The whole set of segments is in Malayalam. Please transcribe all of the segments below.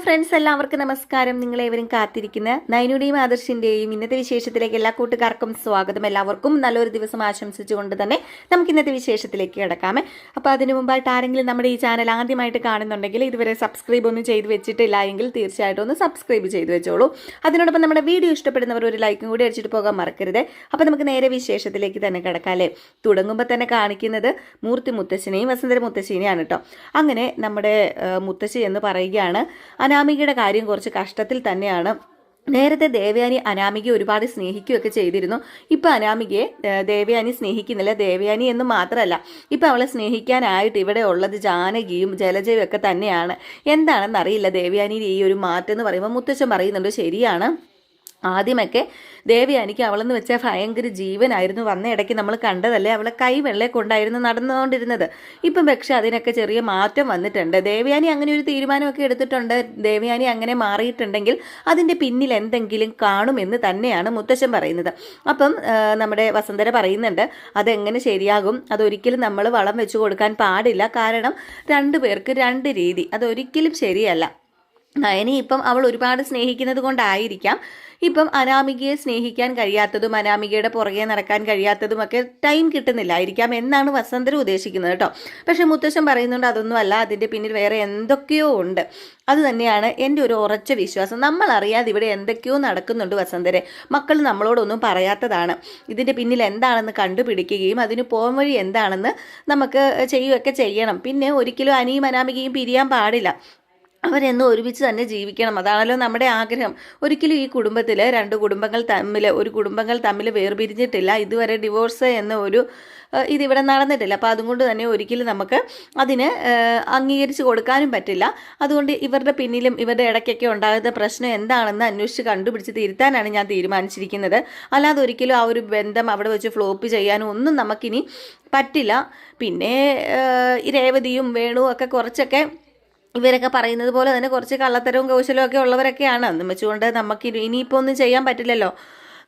ഫ്രണ്ട്സ് എല്ലാവർക്കും നമസ്കാരം. നിങ്ങളേവരും കാത്തിരിക്കുന്ന. നൈനുടെയും ആദർശിന്റെയും ഇന്നത്തെ വിശേഷത്തിലേക്ക് എല്ലാ കൂട്ടുകാർക്കും സ്വാഗതം. എല്ലാവർക്കും നല്ലൊരു ദിവസം ആശംസിച്ചുകൊണ്ട് തന്നെ നമുക്ക് ഇന്നത്തെ വിശേഷത്തിലേക്ക് കിടക്കാമേ അപ്പോൾ അതിനു മുമ്പായിട്ട് ആരെങ്കിലും നമ്മുടെ ഈ ചാനൽ ആദ്യമായിട്ട് കാണുന്നുണ്ടെങ്കിൽ ഇതുവരെ സബ്സ്ക്രൈബ് ഒന്നും ചെയ്ത് വെച്ചിട്ടില്ല എങ്കിൽ തീർച്ചയായിട്ടും ഒന്ന് സബ്സ്ക്രൈബ് ചെയ്ത് വെച്ചോളൂ. അതിനോടൊപ്പം നമ്മുടെ വീഡിയോ ഇഷ്ടപ്പെടുന്നവർ ഒരു ലൈക്കും കൂടി അടിച്ചിട്ട് പോകാൻ മറക്കരുത്. അപ്പോൾ നമുക്ക് നേരെ വിശേഷത്തിലേക്ക് തന്നെ കിടക്കാം അല്ലേ? തുടങ്ങുമ്പോൾ തന്നെ കാണിക്കുന്നത് മൂർത്തി മുത്തശ്ശനെയും വസന്തര മുത്തശ്ശിനെയാണ് കേട്ടോ. അങ്ങനെ നമ്മുടെ മുത്തശ്ശി എന്ന് പറയുകയാണ്. അനാമികയുടെ കാര്യം കുറച്ച് കഷ്ടത്തിൽ തന്നെയാണ്. നേരത്തെ ദേവയാനി അനാമികയെ ഒരുപാട് സ്നേഹിക്കുകയൊക്കെ ചെയ്തിരുന്നു. ഇപ്പം അനാമികയെ ദേവയാനി സ്നേഹിക്കുന്നില്ല. ദേവയാനി എന്ന് മാത്രമല്ല ഇപ്പം അവളെ സ്നേഹിക്കാനായിട്ട് ഇവിടെ ഉള്ളത് ജാനകിയും ജലജയും ഒക്കെ തന്നെയാണ്. എന്താണെന്നറിയില്ല ദേവയാനിയുടെ ഈ ഒരു മാറ്റം എന്ന് പറയുമ്പോൾ മുത്തച്ഛൻ പറയുന്നുണ്ട് ശരിയാണ്. ആദ്യമൊക്കെ ദേവി എനിക്ക് അവളെന്ന് വെച്ചാൽ ഭയങ്കര ജീവനായിരുന്നു. വന്ന ഇടയ്ക്ക് നമ്മൾ കണ്ടതല്ലേ അവളെ കൈ വെള്ളെ കൊണ്ടായിരുന്നു നടന്നുകൊണ്ടിരുന്നത്. ഇപ്പം പക്ഷെ അതിനൊക്കെ ചെറിയ മാറ്റം വന്നിട്ടുണ്ട്. ദേവയാനി അങ്ങനെ ഒരു തീരുമാനമൊക്കെ എടുത്തിട്ടുണ്ട്. ദേവയാനി അങ്ങനെ മാറിയിട്ടുണ്ടെങ്കിൽ അതിന്റെ പിന്നിൽ എന്തെങ്കിലും കാണുമെന്ന് തന്നെയാണ് മുത്തശ്ശൻ പറയുന്നത്. അപ്പം നമ്മുടെ വസന്തര പറയുന്നുണ്ട് അതെങ്ങനെ ശരിയാകും? അതൊരിക്കലും നമ്മൾ വളം വെച്ച് കൊടുക്കാൻ പാടില്ല. കാരണം രണ്ടു പേർക്ക് രണ്ട് രീതി. അതൊരിക്കലും ശരിയല്ല. നയനി ഇപ്പം അവൾ ഒരുപാട് സ്നേഹിക്കുന്നത് കൊണ്ടായിരിക്കാം. ഇപ്പം അനാമികയെ സ്നേഹിക്കാൻ കഴിയാത്തതും അനാമികയുടെ പുറകെ നടക്കാൻ കഴിയാത്തതുമൊക്കെ ടൈം കിട്ടുന്നില്ലായിരിക്കാം എന്നാണ് വസന്തര ഉദ്ദേശിക്കുന്നത് കേട്ടോ. പക്ഷെ മുത്തശ്ശൻ പറയുന്നുണ്ട് അതൊന്നുമല്ല അതിന്റെ പിന്നിൽ വേറെ എന്തൊക്കെയോ ഉണ്ട്. അത് തന്നെയാണ് എന്റെ ഒരു ഉറച്ച വിശ്വാസം. നമ്മൾ അറിയാതെ ഇവിടെ എന്തൊക്കെയോ നടക്കുന്നുണ്ട് വസന്തരെ മക്കൾ നമ്മളോടൊന്നും പറയാത്തതാണ്. ഇതിന്റെ പിന്നിൽ എന്താണെന്ന് കണ്ടുപിടിക്കുകയും അതിന് പോകാൻ വഴി എന്താണെന്ന് നമുക്ക് ചെയ്യുകയൊക്കെ ചെയ്യണം. പിന്നെ ഒരിക്കലും അനിയും അനാമികയും പിരിയാൻ പാടില്ല. അവരെന്നും ഒരുമിച്ച് തന്നെ ജീവിക്കണം. അതാണല്ലോ നമ്മുടെ ആഗ്രഹം. ഒരിക്കലും ഈ കുടുംബത്തിൽ രണ്ട് കുടുംബങ്ങൾ തമ്മിൽ ഒരു കുടുംബങ്ങൾ തമ്മിൽ വേർപിരിഞ്ഞിട്ടില്ല. ഇതുവരെ ഡിവോഴ്സ് എന്ന ഒരു ഇതിവിടെ നടന്നിട്ടില്ല. അപ്പോൾ അതുകൊണ്ട് തന്നെ ഒരിക്കലും നമുക്ക് അതിന് അംഗീകരിച്ച് കൊടുക്കാനും പറ്റില്ല. അതുകൊണ്ട് ഇവരുടെ പിന്നിലും ഇവരുടെ ഇടയ്ക്കൊക്കെ ഉണ്ടാകുന്ന പ്രശ്നം എന്താണെന്ന് അന്വേഷിച്ച് കണ്ടുപിടിച്ച് തിരുത്താനാണ് ഞാൻ തീരുമാനിച്ചിരിക്കുന്നത്. അല്ലാതെ ഒരിക്കലും ആ ഒരു ബന്ധം അവിടെ വെച്ച് ഫ്ലോപ്പ് ചെയ്യാനും ഒന്നും നമുക്കിനി പറ്റില്ല. പിന്നെ രേവതിയും വേണുവും ഒക്കെ കുറച്ചൊക്കെ ഇവരൊക്കെ പറയുന്നത് പോലെ തന്നെ കുറച്ച് കള്ളത്തരവും കൗശലവും ഒക്കെ ഉള്ളവരൊക്കെയാണ്. എന്ന് വെച്ചുകൊണ്ട് നമുക്ക് ഇനിയിപ്പോൾ ഒന്നും ചെയ്യാൻ പറ്റില്ലല്ലോ.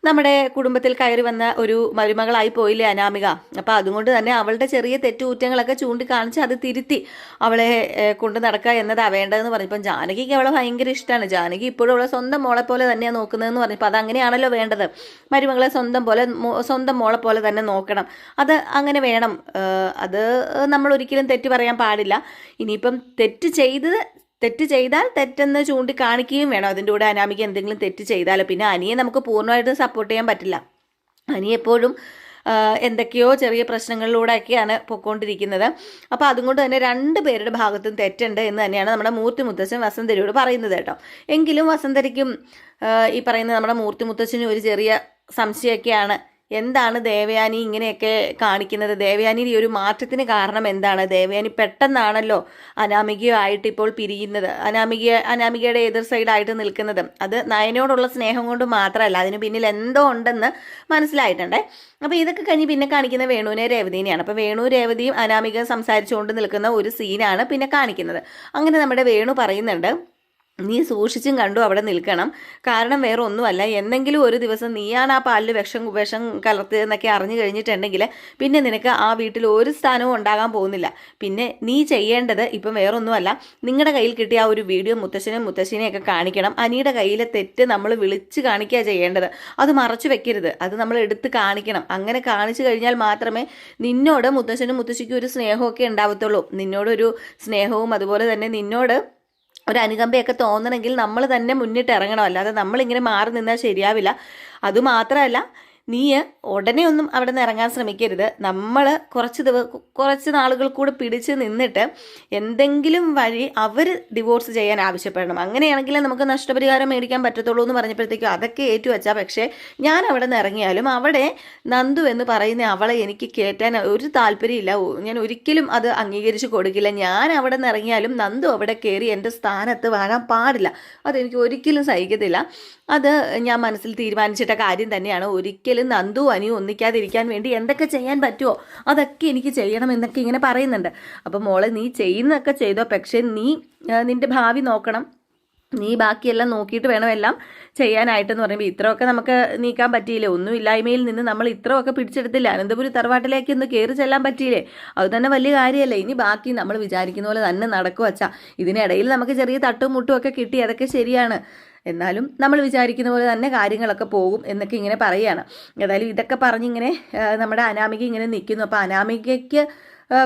നമ്മുടെ കുടുംബത്തിൽ കയറി വന്ന ഒരു മരുമകളായി പോയില്ലേ അനാമിക? അപ്പോൾ അതുകൊണ്ട് തന്നെ അവളുടെ ചെറിയ തെറ്റുകുറ്റങ്ങളൊക്കെ ചൂണ്ടിക്കാണിച്ച് അത് തിരുത്തി അവളെ കൊണ്ടു നടക്കുക എന്നതാ വേണ്ടതെന്ന് പറഞ്ഞപ്പോൾ ജാനകിക്ക് അവളെ ഭയങ്കര ഇഷ്ടമാണ് ജാനകി ഇപ്പോഴും അവളെ സ്വന്തം മോളെ പോലെ തന്നെയാണ് നോക്കുന്നതെന്ന് പറഞ്ഞപ്പോൾ അത് അങ്ങനെയാണല്ലോ വേണ്ടത്. മരുമകളെ സ്വന്തം പോലെ സ്വന്തം മോളെ പോലെ തന്നെ നോക്കണം. അത് അങ്ങനെ വേണം. അത് നമ്മൾ ഒരിക്കലും തെറ്റ് പറയാൻ പാടില്ല. ഇനിയിപ്പം തെറ്റ് ചെയ്ത് തെറ്റ് ചെയ്താൽ തെറ്റെന്ന് ചൂണ്ടിക്കാണിക്കുകയും വേണം. അതിന്റെ കൂടെ അനാമിക എന്തെങ്കിലും തെറ്റ് ചെയ്താൽ പിന്നെ അനിയെ നമുക്ക് പൂർണമായിട്ടും സപ്പോർട്ട് ചെയ്യാൻ പറ്റില്ല. അനി എപ്പോഴും എന്തൊക്കെയോ ചെറിയ പ്രശ്നങ്ങളിലൂടെയൊക്കെയാണ് പൊയ്ക്കൊണ്ടിരിക്കുന്നത് അപ്പോൾ അതുകൊണ്ട് തന്നെ രണ്ട് പേരുടെ ഭാഗത്തും തെറ്റുണ്ട് എന്ന് തന്നെയാണ് നമ്മുടെ മൂർത്തി മുത്തച്ഛൻ വസന്തരിയോട് പറയുന്നത് കേട്ടോ. എങ്കിലും വസന്തരിക്കും ഈ പറയുന്ന നമ്മുടെ മൂർത്തി മുത്തച്ഛനും ഒരു ചെറിയ സംശയമൊക്കെയാണ്. എന്താണ് ദേവയാനി ഇങ്ങനെയൊക്കെ കാണിക്കുന്നത്? ദേവയാനിയുടെ ഈ ഒരു മാറ്റത്തിന് കാരണം എന്താണ്? ദേവയാനി പെട്ടെന്നാണല്ലോ അനാമികയായിട്ട് ഇപ്പോൾ പിരിയുന്നത്. അനാമിക അനാമികയുടെ എതിർ സൈഡായിട്ട് നിൽക്കുന്നത്. അത് നയനോടുള്ള സ്നേഹം കൊണ്ട് മാത്രമല്ല അതിന് പിന്നിൽ എന്തോ ഉണ്ടെന്ന് മനസ്സിലായിട്ടുണ്ടേ. അപ്പോൾ ഇതൊക്കെ കഴിഞ്ഞ് പിന്നെ കാണിക്കുന്ന വേണുവിനെ രേവതിനെയാണ്. അപ്പോൾ വേണു രേവതിയും അനാമിക സംസാരിച്ചുകൊണ്ട് നിൽക്കുന്ന ഒരു സീനാണ് പിന്നെ കാണിക്കുന്നത്. അങ്ങനെ നമ്മുടെ വേണു പറയുന്നുണ്ട് നീ സൂക്ഷിച്ചും കണ്ടു അവിടെ നിൽക്കണം. കാരണം വേറെ ഒന്നുമല്ല. എന്തെങ്കിലും ഒരു ദിവസം നീയാണ് ആ പാലിൽ വിഷം വിഷം കലർത്തിയതെന്നൊക്കെ അറിഞ്ഞു കഴിഞ്ഞിട്ടുണ്ടെങ്കിൽ പിന്നെ നിനക്ക് ആ വീട്ടിൽ ഒരു സ്ഥാനവും ഉണ്ടാകാൻ പോകുന്നില്ല. പിന്നെ നീ ചെയ്യേണ്ടത് ഇപ്പം വേറെ ഒന്നുമല്ല. നിങ്ങളുടെ കയ്യിൽ കിട്ടിയ ആ ഒരു വീഡിയോ മുത്തശ്ശനും മുത്തശ്ശിനെയൊക്കെ കാണിക്കണം. അനിയുടെ കയ്യിലെ തെറ്റ് നമ്മൾ വിളിച്ച് കാണിക്കുക ചെയ്യേണ്ടത്. അത് മറച്ചു വെക്കരുത്. അത് നമ്മൾ എടുത്ത് കാണിക്കണം. അങ്ങനെ കാണിച്ചു കഴിഞ്ഞാൽ മാത്രമേ നിന്നോട് മുത്തശ്ശനും മുത്തശ്ശിക്കും ഒരു സ്നേഹമൊക്കെ ഉണ്ടാവത്തുള്ളൂ. നിന്നോടൊരു സ്നേഹവും അതുപോലെ തന്നെ നിന്നോട് ഒരു അനുകമ്പയൊക്കെ തോന്നണമെങ്കിൽ നമ്മൾ തന്നെ മുന്നിട്ട് ഇറങ്ങണം അല്ലാതെ നമ്മളിങ്ങനെ മാറി നിന്നാൽ ശരിയാവില്ല. അതുമാത്രമല്ല നീ ഉടനെ ഒന്നും അവിടെ നിന്ന് ഇറങ്ങാൻ ശ്രമിക്കരുത്. നമ്മൾ കുറച്ച് ദിവ കുറച്ച് നാളുകൾ കൂടെ പിടിച്ച് നിന്നിട്ട് എന്തെങ്കിലും വഴി അവർ ഡിവോഴ്സ് ചെയ്യാൻ ആവശ്യപ്പെടണം. അങ്ങനെയാണെങ്കിലേ നമുക്ക് നഷ്ടപരിഹാരം മേടിക്കാൻ പറ്റത്തുള്ളൂ എന്ന് പറഞ്ഞപ്പോഴത്തേക്കും അതൊക്കെ ഏറ്റുവെച്ചാൽ പക്ഷേ ഞാൻ അവിടെ നിന്ന് ഇറങ്ങിയാലും അവിടെ നന്ദു എന്ന് പറയുന്ന അവളെ എനിക്ക് കയറ്റാൻ ഒരു താല്പര്യമില്ല. ഞാൻ ഒരിക്കലും അത് അംഗീകരിച്ച് കൊടുക്കില്ല. ഞാൻ അവിടെ നിന്ന് ഇറങ്ങിയാലും നന്ദു അവിടെ കയറി എന്റെ സ്ഥാനത്ത് വാഴാൻ പാടില്ല. അതെനിക്ക് ഒരിക്കലും സഹിക്കത്തില്ല. അത് ഞാൻ മനസ്സിൽ തീരുമാനിച്ചിട്ട കാര്യം തന്നെയാണ്. ഒരിക്കലും നന്ദു അനിയും ഒന്നിക്കാതിരിക്കാൻ വേണ്ടി എന്തൊക്കെ ചെയ്യാൻ പറ്റുമോ അതൊക്കെ എനിക്ക് ചെയ്യണം എന്നൊക്കെ ഇങ്ങനെ പറയുന്നുണ്ട്. അപ്പം മോളെ നീ ചെയ്യുന്നതൊക്കെ ചെയ്തോ? പക്ഷേ നീ നിന്റെ ഭാവി നോക്കണം. നീ ബാക്കിയെല്ലാം നോക്കിയിട്ട് വേണം എല്ലാം ചെയ്യാനായിട്ടെന്ന് പറയുമ്പോൾ ഇത്രയൊക്കെ നമുക്ക് നീക്കാൻ പറ്റിയില്ലേ? ഒന്നും ഇല്ലായ്മയിൽ നിന്ന് നമ്മൾ ഇത്രയൊക്കെ പിടിച്ചെടുത്തില്ല? അനന്തപുരി തറവാട്ടിലേക്ക് ഒന്ന് കയറി ചെല്ലാൻ പറ്റിയില്ലേ? അത് തന്നെ വലിയ കാര്യമല്ലേ? ഇനി ബാക്കി നമ്മൾ വിചാരിക്കുന്ന പോലെ തന്നെ നടക്കുവച്ചാ. ഇതിനിടയിൽ നമുക്ക് ചെറിയ തട്ടും മുട്ടും ഒക്കെ കിട്ടി. അതൊക്കെ ശരിയാണ്. എന്നാലും നമ്മൾ വിചാരിക്കുന്ന പോലെ തന്നെ കാര്യങ്ങളൊക്കെ പോകും എന്നൊക്കെ ഇങ്ങനെ പറയുകയാണ് ഏതായാലും ഇതൊക്കെ പറഞ്ഞിങ്ങനെ നമ്മുടെ അനാമിക ഇങ്ങനെ നിൽക്കുന്നു. അപ്പോൾ അനാമികയ്ക്ക്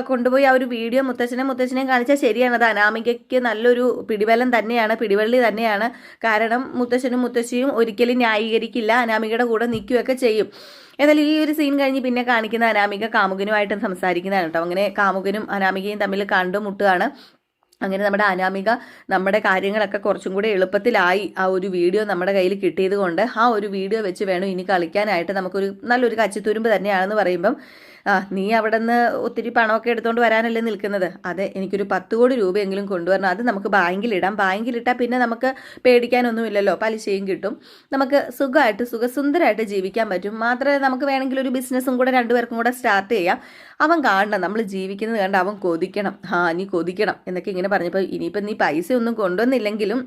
കൊണ്ടുപോയി ആ ഒരു വീഡിയോ മുത്തച്ഛനെ മുത്തച്ഛനെയും കാണിച്ചാൽ ശരിയാണ്. അത് അനാമികയ്ക്ക് നല്ലൊരു പിടിവലം തന്നെയാണ് പിടിവള്ളി തന്നെയാണ്. കാരണം മുത്തച്ഛനും മുത്തശ്ശിയും ഒരിക്കലും ന്യായീകരിക്കില്ല. അനാമികയുടെ കൂടെ നിൽക്കുകയൊക്കെ ചെയ്യും. ഏതായാലും ഈ ഒരു സീൻ കഴിഞ്ഞ് പിന്നെ കാണിക്കുന്ന അനാമിക കാമുകനുമായിട്ടും സംസാരിക്കുന്നതാണ് കേട്ടോ. അങ്ങനെ കാമുകനും അനാമികയും തമ്മിൽ കണ്ടുമുട്ടുകയാണ്. അങ്ങനെ നമ്മുടെ അനാമിക നമ്മുടെ കാര്യങ്ങളൊക്കെ കുറച്ചും കൂടി എളുപ്പത്തിലായി ആ ഒരു വീഡിയോ നമ്മുടെ കയ്യിൽ കിട്ടിയത് കൊണ്ട് ആ ഒരു വീഡിയോ വെച്ച് വേണം ഇനി കളിക്കാനായിട്ട് നമുക്കൊരു നല്ലൊരു കച്ചിത്തുരുമ്പ് തന്നെയാണെന്ന് പറയുമ്പം ആ നീ അവിടെ നിന്ന് ഒത്തിരി പണമൊക്കെ എടുത്തുകൊണ്ട് വരാനല്ലേ നിൽക്കുന്നത്. അതെ എനിക്കൊരു പത്ത് കോടി രൂപയെങ്കിലും കൊണ്ടുവരണം. അത് നമുക്ക് ബാങ്കിലിടാം. ബാങ്കിലിട്ടാൽ പിന്നെ നമുക്ക് പേടിക്കാനൊന്നുമില്ലല്ലോ. പലിശയും കിട്ടും. നമുക്ക് സുഖമായിട്ട് സുഖസുന്ദരമായിട്ട് ജീവിക്കാൻ പറ്റും. മാത്രമേ നമുക്ക് വേണമെങ്കിൽ ഒരു ബിസിനസ്സും കൂടെ രണ്ടുപേർക്കും കൂടെ സ്റ്റാർട്ട് ചെയ്യാം. അവൻ കാണണം. നമ്മൾ ജീവിക്കുന്നത് കണ്ട് അവൻ കൊതിക്കണം. ആ നീ കൊതിക്കണം എന്നൊക്കെ ഇങ്ങനെ പറഞ്ഞപ്പോൾ ഇനിയിപ്പം നീ പൈസ ഒന്നും കൊണ്ടുവന്നില്ലെങ്കിലും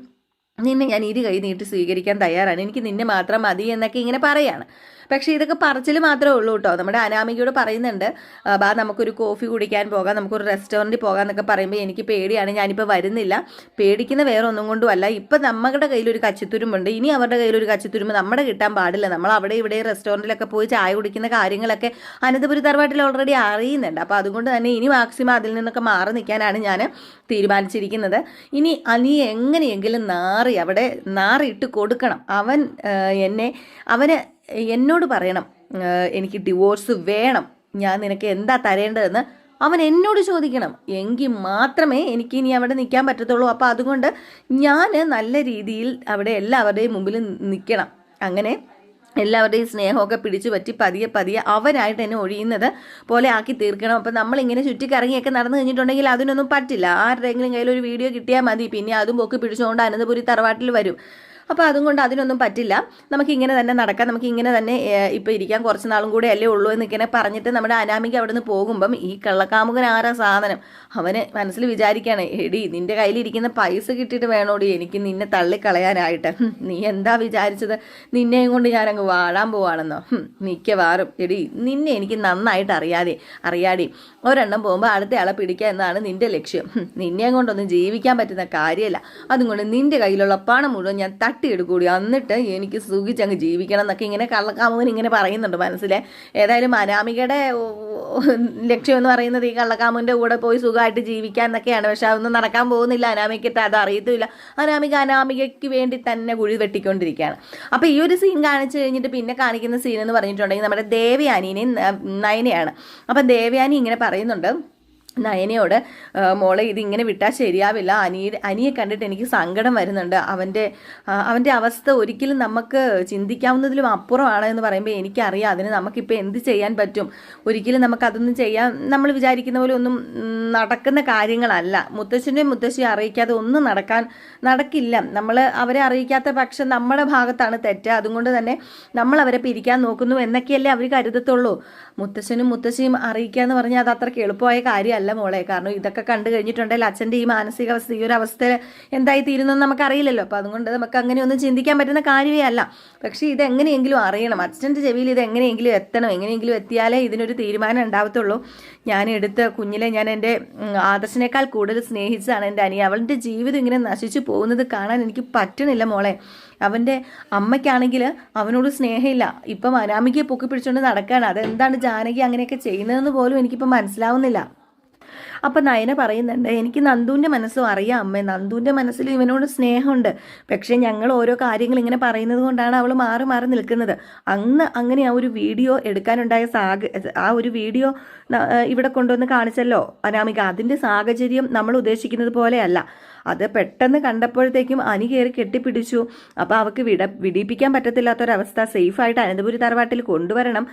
നിന്നെ ഞാൻ ഇരു കൈ നീട്ടി സ്വീകരിക്കാൻ തയ്യാറാണ്. എനിക്ക് നിന്നെ മാത്രം മതി എന്നൊക്കെ ഇങ്ങനെ പറയാണ്. പക്ഷേ ഇതൊക്കെ പറച്ചിൽ മാത്രമേ ഉള്ളൂ കേട്ടോ. നമ്മുടെ അനാമികയോട് പറയുന്നുണ്ട് "ആ, ബാ നമുക്കൊരു കോഫി കുടിക്കാൻ പോകാം നമുക്കൊരു റെസ്റ്റോറന്റിൽ പോകാം എന്നൊക്കെ പറയുമ്പോൾ എനിക്ക് പേടിയാണ് ഞാനിപ്പോൾ വരുന്നില്ല. പേടിക്കുന്ന വേറെ ഒന്നും കൊണ്ടും അല്ല. ഇപ്പം നമ്മുടെ കയ്യിലൊരു കച്ചിത്തുരുമ്പുണ്ട്. ഇനി അവരുടെ കയ്യിലൊരു കച്ചിത്തുരുമ്പ് നമ്മുടെ കിട്ടാൻ പാടില്ല. നമ്മൾ അവിടെ ഇവിടെ റെസ്റ്റോറന്റിലൊക്കെ പോയി ചായ കുടിക്കുന്ന കാര്യങ്ങളൊക്കെ അനന്തപുരി തറവാട്ടിൽ ഓൾറെഡി അറിയുന്നുണ്ട്. അപ്പോൾ അതുകൊണ്ട് തന്നെ ഇനി മാക്സിമം അതിൽ നിന്നൊക്കെ മാറി നിൽക്കാനാണ് ഞാൻ തീരുമാനിച്ചിരിക്കുന്നത്. ഇനി അനി എങ്ങനെയെങ്കിലും നാറി അവിടെ നാറിയിട്ട് കൊടുക്കണം. അവൻ എന്നെ അവന് എന്നോട് പറയണം എനിക്ക് ഡിവോഴ്സ് വേണം. ഞാൻ നിനക്ക് എന്താ തരേണ്ടതെന്ന് അവൻ എന്നോട് ചോദിക്കണം. എങ്കിൽ മാത്രമേ എനിക്ക് ഇനി അവിടെ നിൽക്കാൻ പറ്റത്തുള്ളൂ. അപ്പോൾ അതുകൊണ്ട് ഞാൻ നല്ല രീതിയിൽ അവിടെ എല്ലാവരുടെയും മുമ്പിൽ നിൽക്കണം. അങ്ങനെ എല്ലാവരുടെയും സ്നേഹമൊക്കെ പിടിച്ചു പറ്റി പതിയെ പതിയെ അവരായിട്ട് എന്നെ ഒഴിയുന്നത് പോലെ ആക്കി തീർക്കണം. അപ്പം നമ്മളിങ്ങനെ ചുറ്റിക്കറങ്ങിയൊക്കെ നടന്നു കഴിഞ്ഞിട്ടുണ്ടെങ്കിൽ അതിനൊന്നും പറ്റില്ല. ആരുടെയെങ്കിലും കയ്യിൽ ഒരു വീഡിയോ കിട്ടിയാൽ മതി. പിന്നെ അതും പൊക്കി പിടിച്ചുകൊണ്ട് അനന്തപുരി തറവാട്ടിൽ വരും. അപ്പോൾ അതും കൊണ്ട് അതിനൊന്നും പറ്റില്ല. നമുക്ക് ഇങ്ങനെ തന്നെ നടക്കാം. നമുക്ക് ഇങ്ങനെ തന്നെ ഇപ്പോൾ ഇരിക്കാൻ കുറച്ച് നാളും കൂടെ അല്ലേ ഉള്ളൂ എന്നിങ്ങനെ പറഞ്ഞിട്ട് നമ്മുടെ അനാമിക അവിടെ നിന്ന് പോകുമ്പം ഈ കള്ളക്കാമുകൻ ആരാ സാധനം? അവന് മനസ്സിൽ വിചാരിക്കുകയാണ് എടി നിന്റെ കയ്യിലിരിക്കുന്ന പൈസ കിട്ടിയിട്ട് വേണോടി എനിക്ക് നിന്നെ തള്ളിക്കളയാനായിട്ട്. നീ എന്താ വിചാരിച്ചത്? നിന്നെയും കൊണ്ട് ഞാനങ്ങ് വാഴാൻ പോവാണെന്നോ? മിക്കവാറും എടി നിന്നെ എനിക്ക് നന്നായിട്ട് അറിയാതെ അറിയാടി. ഒരെണ്ണം പോകുമ്പോൾ അടുത്തയാളെ പിടിക്കുക എന്നാണ് നിന്റെ ലക്ഷ്യം. നിന്നെയും കൊണ്ടൊന്നും ജീവിക്കാൻ പറ്റുന്ന കാര്യമല്ല. അതുകൊണ്ട് നിന്റെ കയ്യിലുള്ള പണം മുഴുവൻ ഞാൻ തട്ടിയെടുക്കൂടി. എന്നിട്ട് എനിക്ക് സുഖിച്ചങ്ങ് ജീവിക്കണം എന്നൊക്കെ ഇങ്ങനെ കള്ളക്കാമുകൻ ഇങ്ങനെ പറയുന്നുണ്ട് മനസ്സിലെ. ഏതായാലും അനാമികയുടെ ലക്ഷ്യം എന്ന് പറയുന്നത് ഈ കള്ളക്കാമുവിന്റെ കൂടെ പോയി സുഖമായിട്ട് ജീവിക്കാൻ എന്നൊക്കെയാണ്. പക്ഷെ അതൊന്നും നടക്കാൻ പോകുന്നില്ല. അനാമികത്തെ അത് അറിയത്തുമില്ല. അനാമിക അനാമികയ്ക്ക് വേണ്ടി തന്നെ കുഴി വെട്ടിക്കൊണ്ടിരിക്കുകയാണ്. അപ്പോൾ ഈ ഒരു സീൻ കാണിച്ചു കഴിഞ്ഞിട്ട് പിന്നെ കാണിക്കുന്ന സീൻ എന്ന് പറഞ്ഞിട്ടുണ്ടെങ്കിൽ നമ്മുടെ ദേവയാനിനെയും നയനയാണ്. അപ്പം ദേവയാനി ഇങ്ങനെ പറയുന്നുണ്ട് നയനയോട് മോളെ ഇതിങ്ങനെ വിട്ടാൽ ശരിയാവില്ല. അനിയെ അനിയെ കണ്ടിട്ട് എനിക്ക് സങ്കടം വരുന്നുണ്ട്. അവന്റെ അവന്റെ അവസ്ഥ ഒരിക്കലും നമുക്ക് ചിന്തിക്കാവുന്നതിലും അപ്പുറമാണ് എന്ന് പറയുമ്പോൾ എനിക്കറിയാം. അതിന് നമുക്കിപ്പോൾ എന്ത് ചെയ്യാൻ പറ്റും? ഒരിക്കലും നമുക്കതൊന്നും ചെയ്യാൻ നമ്മൾ വിചാരിക്കുന്ന പോലെ ഒന്നും നടക്കുന്ന കാര്യങ്ങളല്ല. മുത്തശ്ശനെയും മുത്തശ്ശിയെ അറിയിക്കാതെ ഒന്നും നടക്കാൻ നടക്കില്ല. നമ്മൾ അവരെ അറിയിക്കാത്ത പക്ഷം നമ്മുടെ ഭാഗത്താണ് തെറ്റ്. അതുകൊണ്ട് തന്നെ നമ്മൾ അവരെ പിരിക്കാൻ നോക്കുന്നു എന്നൊക്കെയല്ലേ അവർ കരുതത്തുള്ളൂ. മുത്തശ്ശനും മുത്തശ്ശിയും അറിയിക്കുക എന്ന് പറഞ്ഞാൽ അത് അത്രയ്ക്ക് എളുപ്പമായ കാര്യമല്ല മോളെ. കാരണം ഇതൊക്കെ കണ്ടു കഴിഞ്ഞിട്ടുണ്ടെങ്കിൽ അച്ഛന്റെ ഈ മാനസികാവസ്ഥ ഈ ഒരു അവസ്ഥ എന്തായി തീരുന്നെന്ന് നമുക്കറിയില്ലല്ലോ അപ്പോൾ അതുകൊണ്ട് നമുക്ക് അങ്ങനെയൊന്നും ചിന്തിക്കാൻ പറ്റുന്ന കാര്യമേ അല്ല. പക്ഷേ ഇത് എങ്ങനെയെങ്കിലും അറിയണം. അച്ഛന്റെ ചെവിയിൽ ഇത് എങ്ങനെയെങ്കിലും എത്തണം. എങ്ങനെയെങ്കിലും എത്തിയാലേ ഇതിനൊരു തീരുമാനം ഉണ്ടാവത്തുള്ളൂ. ഞാൻ എടുത്ത കുഞ്ഞിലെ ഞാൻ എന്റെ ആദർശിനേക്കാൾ കൂടുതൽ സ്നേഹിച്ചതാണ് എന്റെ അനിയ അവളുടെ ജീവിതം ഇങ്ങനെ നശിച്ചു പോകുന്നത് കാണാൻ എനിക്ക് പറ്റണില്ല മോളെ. അവന്റെ അമ്മയ്ക്കാണെങ്കിൽ അവനോട് സ്നേഹമില്ല. ഇപ്പം അനാമിക്കെ പൊക്കി പിടിച്ചുകൊണ്ട് നടക്കുകയാണ്. അതെന്താണ് ജാനകി അങ്ങനെയൊക്കെ ചെയ്യുന്നതെന്ന് പോലും എനിക്കിപ്പോൾ മനസ്സിലാവുന്നില്ല. അപ്പം നയന പറയുന്നുണ്ട് എനിക്ക് നന്ദുവിന്റെ മനസ്സും അറിയാം അമ്മേ. നന്ദുവിന്റെ മനസ്സിൽ ഇവനോട് സ്നേഹമുണ്ട്. പക്ഷേ ഞങ്ങൾ ഓരോ കാര്യങ്ങൾ ഇങ്ങനെ പറയുന്നത് കൊണ്ടാണ് അവൾ മാറി മാറി നിൽക്കുന്നത്. അന്ന് അങ്ങനെ ആ ഒരു വീഡിയോ എടുക്കാനുണ്ടായ സാഹ ആ ഒരു വീഡിയോ ഇവിടെ കൊണ്ടുവന്ന് കാണിച്ചല്ലോ അനാമിക. അതിന്റെ സാഹചര്യം നമ്മൾ ഉദ്ദേശിക്കുന്നത് പോലെയല്ല. അത് പെട്ടെന്ന് കണ്ടപ്പോഴത്തേക്കും അനി കയറി കെട്ടിപ്പിടിച്ചു. അപ്പോൾ അവൾക്ക് വിട വിടിയിപ്പിക്കാൻ പറ്റത്തില്ലാത്തൊരവസ്ഥ സേഫായിട്ട് അനന്തപുരി തറവാട്ടിൽ കൊണ്ടുവരണം.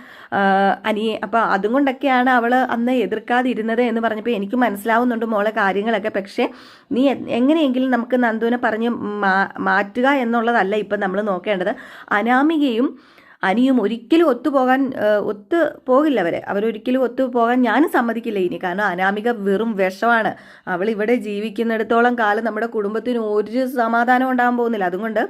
അനിയെ അപ്പോൾ അതും കൊണ്ടൊക്കെയാണ് അവൾ അന്ന് എതിർക്കാതിരുന്നത് എന്ന് പറഞ്ഞപ്പോൾ എനിക്ക് മനസ്സിലാവുന്നുണ്ട് മോളെ കാര്യങ്ങളൊക്കെ. പക്ഷേ നീ എങ്ങനെയെങ്കിലും നമുക്ക് നന്ദുവിനെ പറഞ്ഞ് മാറ്റുക എന്നുള്ളതല്ല ഇപ്പം നമ്മൾ നോക്കേണ്ടത്. അനാമികയും അനിയും ഒരിക്കലും ഒത്തുപോകാൻ ഒത്തു പോകില്ല അവരെ. അവരൊരിക്കലും ഒത്തുപോകാൻ ഞാനും സമ്മതിക്കില്ല ഇനി. കാരണം അനാമിക വെറും വിഷമാണ്. അവൾ ഇവിടെ ജീവിക്കുന്നിടത്തോളം കാലം നമ്മുടെ കുടുംബത്തിന് ഒരു സമാധാനം ഉണ്ടാകാൻ പോകുന്നില്ല. അതുകൊണ്ട്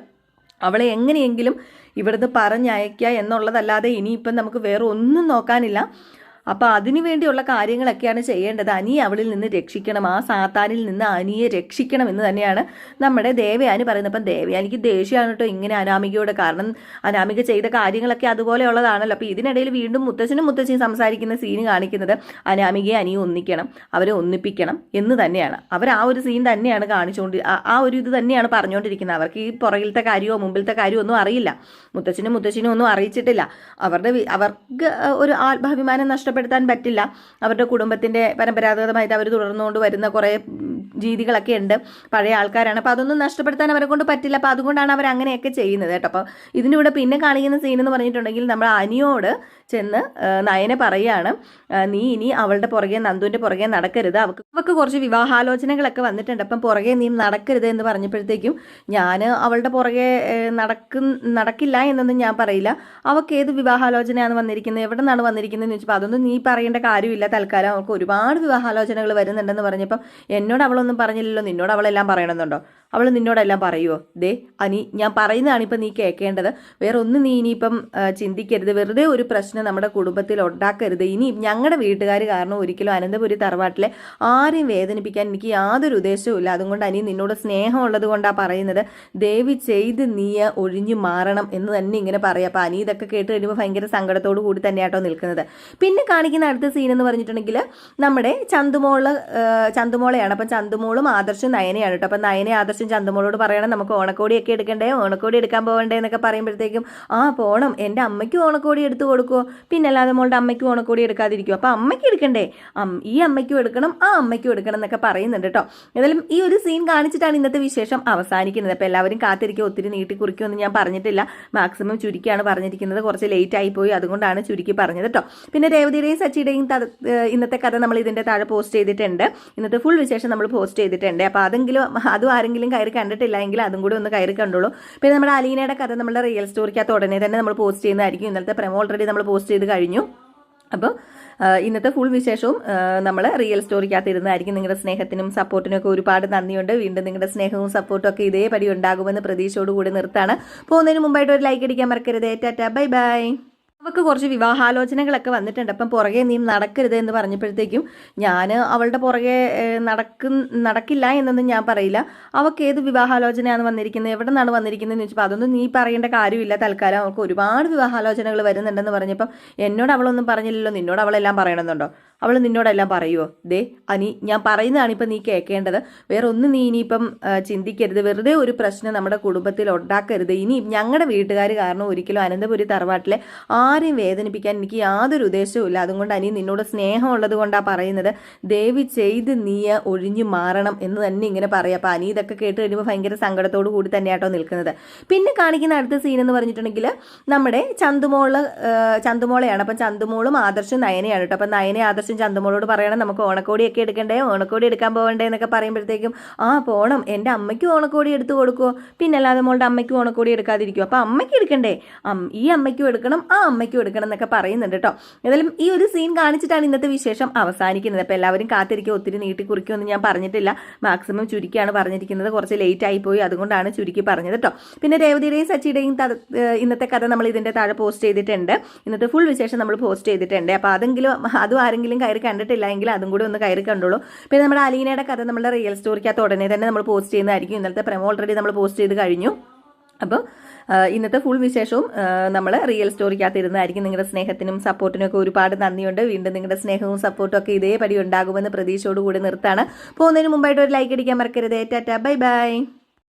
അവളെ എങ്ങനെയെങ്കിലും ഇവിടുന്ന് പറഞ്ഞയക്കുക എന്നുള്ളതല്ലാതെ ഇനിയിപ്പം നമുക്ക് വേറെ ഒന്നും നോക്കാനില്ല. അപ്പോൾ അതിനു വേണ്ടിയുള്ള കാര്യങ്ങളൊക്കെയാണ് ചെയ്യേണ്ടത്. അനിയെ അവളിൽ നിന്ന് രക്ഷിക്കണം. ആ സാത്താനിൽ നിന്ന് അനിയെ രക്ഷിക്കണം എന്ന് തന്നെയാണ് നമ്മുടെ ദേവയാനി പറയുന്നത്. അപ്പം ദേവയാനിക്ക് ദേഷ്യമാണ് കേട്ടോ ഇങ്ങനെ അനാമികയോട്. കാരണം അനാമിക ചെയ്ത കാര്യങ്ങളൊക്കെ അതുപോലെയുള്ളതാണല്ലോ. അപ്പോൾ ഇതിനിടയിൽ വീണ്ടും മുത്തച്ഛനും മുത്തച്ഛനും സംസാരിക്കുന്ന സീന് കാണിക്കുന്നത് അനാമികയെ അനിയെ ഒന്നിക്കണം അവരെ ഒന്നിപ്പിക്കണം എന്ന് തന്നെയാണ്. അവർ ആ ഒരു സീൻ തന്നെയാണ് കാണിച്ചുകൊണ്ട് ആ- ഒരു ഇത് തന്നെയാണ് പറഞ്ഞുകൊണ്ടിരിക്കുന്നത് അവർക്ക് ഈ പുറകിലത്തെ കാര്യമോ മുമ്പിലത്തെ കാര്യമോ ഒന്നും അറിയില്ല. മുത്തച്ഛനും മുത്തച്ഛനും ഒന്നും അറിയിച്ചിട്ടില്ല. അവരുടെ അവർക്ക് ഒരു ആത്മാഭിമാനം നഷ്ടപ്പെടുത്താൻ പറ്റില്ല. അവരുടെ കുടുംബത്തിന്റെ പരമ്പരാഗതമായിട്ട് അവർ തുടർന്നുകൊണ്ട് വരുന്ന കുറേ രീതികളൊക്കെ ഉണ്ട്. പഴയ ആൾക്കാരാണ്. അപ്പോൾ അതൊന്നും നഷ്ടപ്പെടുത്താൻ അവരെ കൊണ്ട് പറ്റില്ല. അപ്പോൾ അതുകൊണ്ടാണ് അവർ അങ്ങനെയൊക്കെ ചെയ്യുന്നത് കേട്ടോ. അപ്പോൾ ഇതിന്റെ കൂടെ പിന്നെ കാണിക്കുന്ന സീൻ എന്ന് പറഞ്ഞിട്ടുണ്ടെങ്കിൽ നമ്മൾ അനിയോട് ചെന്ന് നയനെ പറയാണ് നീ ഇനി അവളുടെ പുറകെ നന്ദുവിന്റെ പുറകെ നടക്കരുത്. അവൾക്ക് അവൾക്ക് കുറച്ച് വിവാഹാലോചനകളൊക്കെ വന്നിട്ടുണ്ട്. അപ്പം പുറകെ നീ നടക്കരുത് എന്ന് പറഞ്ഞപ്പോഴത്തേക്കും ഞാൻ അവളുടെ പുറകെ നടക്കും നടക്കില്ല എന്നൊന്നും ഞാൻ പറയില്ല. അവൾക്ക് ഏത് വിവാഹാലോചനയാണ് വന്നിരിക്കുന്നത്? എവിടെ നിന്നാണ് വന്നിരിക്കുന്നത് എന്ന് ചോദിച്ചപ്പോൾ അതൊന്നും നീ പറയേണ്ട കാര്യമില്ല. തൽക്കാലം അവൾക്ക് ഒരുപാട് വിവാഹാലോചനകൾ വരുന്നുണ്ടെന്ന് പറഞ്ഞപ്പം എന്നോട് അവളൊന്നും പറഞ്ഞില്ലല്ലോ. നിന്നോട് അവളെല്ലാം പറയണമെന്നുണ്ടോ? അവൾ നിന്നോടെല്ലാം പറയുമോ ദേ അനി ഞാൻ പറയുന്നതാണ് ഇപ്പം നീ കേൾക്കേണ്ടത് വേറെ ഒന്നും നീ ഇനിയിപ്പം ചിന്തിക്കരുത്. വെറുതെ ഒരു പ്രശ്നം നമ്മുടെ കുടുംബത്തിൽ ഉണ്ടാക്കരുത്. ഇനി ഞങ്ങളുടെ വീട്ടുകാർ കാരണം ഒരിക്കലും അനന്തപുരി തറവാട്ടിലെ ആരെയും വേദനിപ്പിക്കാൻ എനിക്ക് യാതൊരു ഉദ്ദേശവും ഇല്ല. അതുകൊണ്ട് അനി നിന്നോട് സ്നേഹമുള്ളത് കൊണ്ടാണ് പറയുന്നത് ദേവി ചെയ്ത് നീ ഒഴിഞ്ഞു മാറണം എന്ന് തന്നെ ഇങ്ങനെ പറയാം. അപ്പം അനി ഇതൊക്കെ കേട്ട് കഴിയുമ്പോൾ ഭയങ്കര സങ്കടത്തോടു കൂടി തന്നെയാട്ടോ നിൽക്കുന്നത്. പിന്നെ കാണിക്കുന്ന അടുത്ത സീൻ എന്ന് പറഞ്ഞിട്ടുണ്ടെങ്കിൽ നമ്മുടെ ചന്തുമോൾ ചന്തുമോളെയാണ്. അപ്പം ചന്തുമോളും ആദർശും നയനയാണ് കേട്ടോ. അപ്പം നയനെ ആദർശും ചന്തുമോളോട് പറയണം നമുക്ക് ഓണക്കോടിയൊക്കെ എടുക്കണ്ടേ? ഓണക്കോടി എടുക്കാൻ പോകണ്ടേ എന്നൊക്കെ പറയുമ്പോഴത്തേക്കും ആ പോണം. എന്റെ അമ്മയ്ക്ക് ഓണക്കോടി എടുത്തു കൊടുക്കുമോ പിന്നെ അല്ലാതെ മോളുടെ അമ്മയ്ക്ക് ഓണക്കോടി എടുക്കാതിരിക്കുമോ അപ്പോൾ അമ്മയ്ക്ക് എടുക്കണ്ടേ? ഈ അമ്മയ്ക്കും എടുക്കണം ആ അമ്മയ്ക്കും എടുക്കണം എന്നൊക്കെ പറയുന്നുണ്ട് കേട്ടോ. എന്തായാലും ഈ ഒരു സീൻ കാണിച്ചിട്ടാണ് ഇന്നത്തെ വിശേഷം അവസാനിക്കുന്നത്. അപ്പോൾ എല്ലാവരും കാത്തിരിക്കുക. ഒത്തിരി നീട്ടി കുറിക്കുമെന്ന് ഞാൻ പറഞ്ഞിട്ടില്ല. മാക്സിമം ചുരുക്കിയാണ് പറഞ്ഞിരിക്കുന്നത്. കുറച്ച് ലേറ്റ് ആയിപ്പോയി അതുകൊണ്ടാണ് ചുരുക്കി പറഞ്ഞത് കേട്ടോ. പിന്നെ രേവതിയുടെയും സച്ചിയുടെയും ഇന്നത്തെ കഥ നമ്മൾ ഇതിന്റെ താഴെ പോസ്റ്റ് ചെയ്തിട്ടുണ്ട്. ഇന്നത്തെ ഫുൾ വിശേഷം നമ്മൾ പോസ്റ്റ് ചെയ്തിട്ടുണ്ട്. അപ്പോൾ അതെങ്കിലും അതും ആരെങ്കിലും കയറി കണ്ടിട്ടില്ല എങ്കിൽ അതും കൂടി ഒന്ന് കയറി കണ്ടോളൂ. പിന്നെ നമ്മുടെ അലീനയുടെ കഥ നമ്മുടെ റിയൽ സ്റ്റോറിക്കകത്ത് ഉടനെ തന്നെ നമ്മൾ പോസ്റ്റ് ചെയ്യുന്നതായിരിക്കും. ഇന്നലത്തെ പ്രമോ ഓൾറെഡി നമ്മൾ പോസ്റ്റ് ചെയ്ത് കഴിഞ്ഞു. അപ്പോൾ ഇന്നത്തെ ഫുൾ വിശേഷവും നമ്മൾ റിയൽ സ്റ്റോറിക്കകത്ത് ഇരുന്നായിരിക്കും. നിങ്ങളുടെ സ്നേഹത്തിനും സപ്പോർട്ടിനും ഒക്കെ ഒരുപാട് നന്ദിയുണ്ട്. വീണ്ടും നിങ്ങളുടെ സ്നേഹവും സപ്പോർട്ടും ഒക്കെ ഇതേപടി ഉണ്ടാകുമെന്ന് പ്രതീക്ഷയോടുകൂടി നിർത്താണ്. പോകുന്നതിന് മുമ്പായിട്ട് ഒരു ലൈക്ക് അടിക്കാൻ മറക്കരുത്. Tata bye bye. അവൾക്ക് കുറച്ച് വിവാഹാലോചനകളൊക്കെ വന്നിട്ടുണ്ട്. അപ്പം പുറകെ നീ നടക്കരുത് എന്ന് പറഞ്ഞപ്പോഴത്തേക്കും ഞാൻ അവളുടെ പുറകെ നടക്കും നടക്കില്ല എന്നൊന്നും ഞാൻ പറയില്ല. അവൾക്ക് ഏത് വിവാഹാലോചനയാണ് വന്നിരിക്കുന്നത്? എവിടെ നിന്നാണ് വന്നിരിക്കുന്നതെന്ന് ചോദിച്ചപ്പോൾ അതൊന്നും നീ പറയേണ്ട കാര്യമില്ല. തൽക്കാലം അവൾക്ക് ഒരുപാട് വിവാഹാലോചനകൾ വരുന്നുണ്ടെന്ന് പറഞ്ഞപ്പം എന്നോട് അവളൊന്നും പറഞ്ഞില്ലല്ലോ. നിന്നോട് അവളെല്ലാം പറയണമെന്നുണ്ടോ? അവൾ നിന്നോടെല്ലാം പറയുമോ ദേ അനി ഞാൻ പറയുന്നതാണ് ഇപ്പം നീ കേൾക്കേണ്ടത് വേറെ ഒന്നും നീ ഇനിയിപ്പം ചിന്തിക്കരുത്. വെറുതെ ഒരു പ്രശ്നം നമ്മുടെ കുടുംബത്തിൽ ഉണ്ടാക്കരുത്. ഇനി ഞങ്ങളുടെ വീട്ടുകാർ കാരണം ഒരിക്കലും അനന്തപുരി തറവാട്ടിലെ ആരെയും വേദനിപ്പിക്കാൻ എനിക്ക് യാതൊരു ഉദ്ദേശവും ഇല്ല. അതുകൊണ്ട് അനി നിന്നോട് സ്നേഹമുള്ളത് കൊണ്ടാണ് പറയുന്നത് ദേവി ചെയ്ത് നീ ഒഴിഞ്ഞു മാറണം എന്ന് തന്നെ ഇങ്ങനെ പറയാം. അപ്പം അനി ഇതൊക്കെ കേട്ട് കഴിയുമ്പോൾ ഭയങ്കര സങ്കടത്തോടു കൂടി തന്നെയാട്ടോ നിൽക്കുന്നത്. പിന്നെ കാണിക്കുന്ന അടുത്ത സീൻ എന്ന് പറഞ്ഞിട്ടുണ്ടെങ്കിൽ നമ്മുടെ ചന്തുമോൾ ചന്തുമോളെയാണ്. അപ്പം ചന്തുമോളും ആദർശും നയനയാണ് കേട്ടോ. അപ്പം നയനെ ആദർശും ചന്തുമോളോട് പറയണം നമുക്ക് ഓണക്കോടിയൊക്കെ എടുക്കണ്ടേ? ഓണക്കോടി എടുക്കാൻ പോകണ്ടേ എന്നൊക്കെ പറയുമ്പോഴത്തേക്കും ആ പോണം എന്റെ അമ്മയ്ക്ക് ഓണക്കോടി എടുത്തു കൊടുക്കുമോ പിന്നെ അല്ലാതെ മോളുടെ അമ്മയ്ക്ക് ഓണക്കോടി എടുക്കാതിരിക്കുമോ അപ്പം അമ്മയ്ക്ക് എടുക്കണ്ടേ? ഈ അമ്മയ്ക്കും എടുക്കണം ആ അമ്മയ്ക്കും എടുക്കണം എന്നൊക്കെ പറയുന്നുണ്ട് കേട്ടോ. ഏതായാലും ഈ ഒരു സീൻ കാണിച്ചിട്ടാണ് ഇന്നത്തെ വിശേഷം അവസാനിക്കുന്നത്. അപ്പോൾ എല്ലാവരും കാത്തിരിക്കുക ഒത്തിരി നീട്ടി കുറിക്കുമെന്ന് ഞാൻ പറഞ്ഞിട്ടില്ല. മാക്സിമം ചുരുക്കിയാണ് പറഞ്ഞിരിക്കുന്നത്. കുറച്ച് ലേറ്റ് ആയിപ്പോയി അതുകൊണ്ടാണ് ചുരുക്കി പറഞ്ഞത് കേട്ടോ. പിന്നെ രേവതിയുടെയും സച്ചിയുടെയും ഇന്നത്തെ കഥ നമ്മൾ ഇതിന്റെ താഴെ പോസ്റ്റ് ചെയ്തിട്ടുണ്ട്. ഇന്നത്തെ ഫുൾ വിശേഷം നമ്മൾ പോസ്റ്റ് ചെയ്തിട്ടുണ്ട്. അപ്പോൾ അതെങ്കിലും അതും ആരെങ്കിലും കയറി കണ്ടിട്ടില്ല എങ്കിൽ അതും കൂടി ഒന്ന് കയറി കണ്ടോളൂ. പിന്നെ നമ്മുടെ അലീനയുടെ കഥ നമ്മുടെ റിയൽ സ്റ്റോറിക്കകത്ത് ഉടനെ തന്നെ നമ്മൾ പോസ്റ്റ് ചെയ്യുന്നതായിരിക്കും. ഇന്നലത്തെ പ്രമോ ഓൾറെഡി നമ്മൾ പോസ്റ്റ് ചെയ്ത് കഴിഞ്ഞു. അപ്പോൾ ഇന്നത്തെ ഫുൾ വിശേഷവും നമ്മൾ റിയൽ സ്റ്റോറിക്കകത്ത് ഇരുന്നായിരിക്കും. നിങ്ങളുടെ സ്നേഹത്തിനും സപ്പോർട്ടിനും ഒക്കെ ഒരുപാട് നന്ദിയുണ്ട്. വീണ്ടും നിങ്ങളുടെ സ്നേഹവും സപ്പോർട്ടും ഒക്കെ ഇതേപടി ഉണ്ടാകുമെന്ന് പ്രതീക്ഷയോടുകൂടി നിർത്താണ്. പോകുന്നതിന് മുമ്പായിട്ട് ഒരു ലൈക്ക് അടിക്കാൻ മറക്കരുത്. Tata bye by